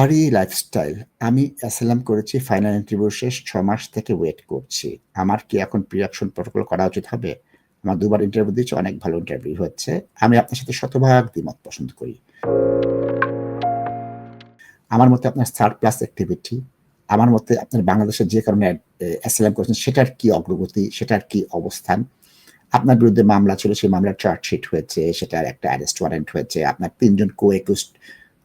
আরই লাইফস্টাইল আমি অ্যাসাইলাম করেছি ফাইনাল ইন্টারভিউ শেষ ৬ মাস থেকে ওয়েট করছি। আমার কি এখন প্রি-অকশন প্রটোকল করা উচিত হবে? আমার ২ বার ইন্টারভিউ দিয়েছি, অনেক ভালো ইন্টারভিউ হচ্ছে। আমি আপনার সাথে শতভাগ দ্বিমত পছন্দ করি। আমার মতে আপনার থার্ড প্লাস অ্যাক্টিভিটি, আমার মতে আপনার বাংলাদেশে যে কারণে এ অ্যাসাইলাম করেছেন সেটার কি অগ্রগতি, সেটার কি অবস্থান? আপনার বিরুদ্ধে মামলা ছিল, সেই মামলার চার্জশিট হয়েছে, সেটার একটা অ্যারেস্ট ওয়ারেন্ট হয়েছে। আপনার ৩ জন কো-অ্যাকিউজড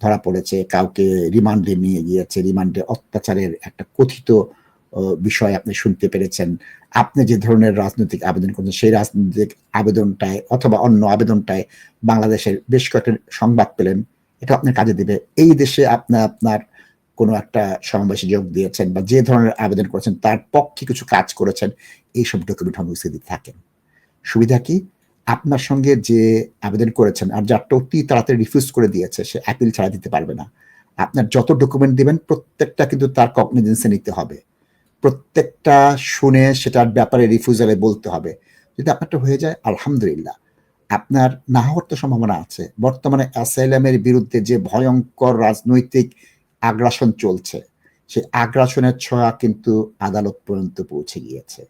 ধরা পড়েছে, কাউকে রিমান্ডে নিয়ে গিয়েছে, রিমান্ডে অত্যাচারের একটা কথিত বিষয় আপনি শুনতে পেরেছেন। আপনি যে ধরনের রাজনৈতিক আবেদন করেছেন, সেই রাজনৈতিক আবেদনটায় অথবা অন্য আবেদনটায় বাংলাদেশের বেশ কয়েকটা সংবাদ পেলেন। এটা আপনার কাজে দেবে এই দেশে আপনি আপনার কোনো একটা সমাবেশে যোগ দিয়েছেন বা যে ধরনের আবেদন করেছেন তার পক্ষে কিছু কাজ করেছেন, এইসব ডকুমেন্ট দিতে থাকেন। সুবিধা কি? আপনার সঙ্গে যে আবেদন করেছেন আর যারটা অতি তাড়াতাড়ি রিফিউজ করে দিয়েছে, সে অ্যাপিল ছাড়া দিতে পারবে না। আপনার যত ডকুমেন্ট দিবেন প্রত্যেকটা কিন্তু তার কগনিজেন্স নিতে হবে। প্রত্যেকটা শুনে সেটার ব্যাপারে রিফিউজাল বলতে হবে। যদি আপনারটা হয়ে যায় আলহামদুলিল্লাহ। আপনার না হওয়ার তো সম্ভাবনা আছে। বর্তমানে অ্যাসাইলামের বিরুদ্ধে যে ভয়ঙ্কর রাজনৈতিক আগ্রাসন চলছে, সেই আগ্রাসনের ছোঁয়া কিন্তু আদালত পর্যন্ত পৌঁছে গিয়েছে।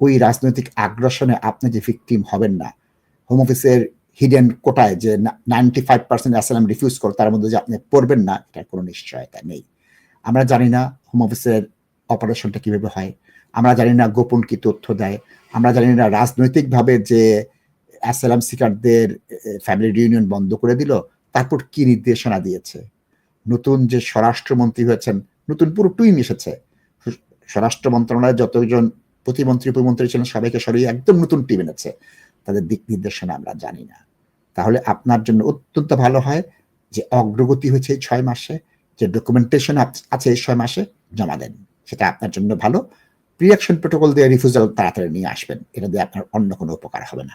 ওই রাজনৈতিক আগ্রাসনে আপনি যে ভিকটিম হবেন না, হোম অফিসের হিডেন কোটায় যে ninety five percent asylum refuse করে তার মধ্যে যে আপনি পড়বেন না, এটার কোনো নিশ্চয়তা নেই। আমরা জানি না হোম অফিসের অপারেশনটা কীভাবে হয়। আমরা জানি না গোপন কি তথ্য দেয়। আমরা জানি না রাজনৈতিকভাবে যে অ্যাসাইলাম সিকারদের ফ্যামিলি রিউনিয়ন বন্ধ করে দিল, তারপর কি নির্দেশনা দিয়েছে। নতুন যে স্বরাষ্ট্রমন্ত্রী হয়েছেন, নতুন পুরো টুইম এসেছে। স্বরাষ্ট্র মন্ত্রণালয়ে যতজন প্রতিমন্ত্রী, উপমন্ত্রী ছিলেন সবাইকে সরিয়ে একদম নতুন টিম এনেছে। তাদের দিক নির্দেশনা আমরা জানি না। তাহলে আপনার জন্য অত্যন্ত ভালো হয় যে অগ্রগতি হয়েছে এই ছয় মাসে, যে ডকুমেন্টেশন আছে এই ছয় মাসে জমা দেন। সেটা আপনার জন্য ভালো। প্রিয়াকশন প্রোটোকল দিয়ে রিফিউজাল তাড়াতাড়ি নিয়ে আসবেন। এটা দিয়ে আপনার অন্য কোনো উপকার হবে না।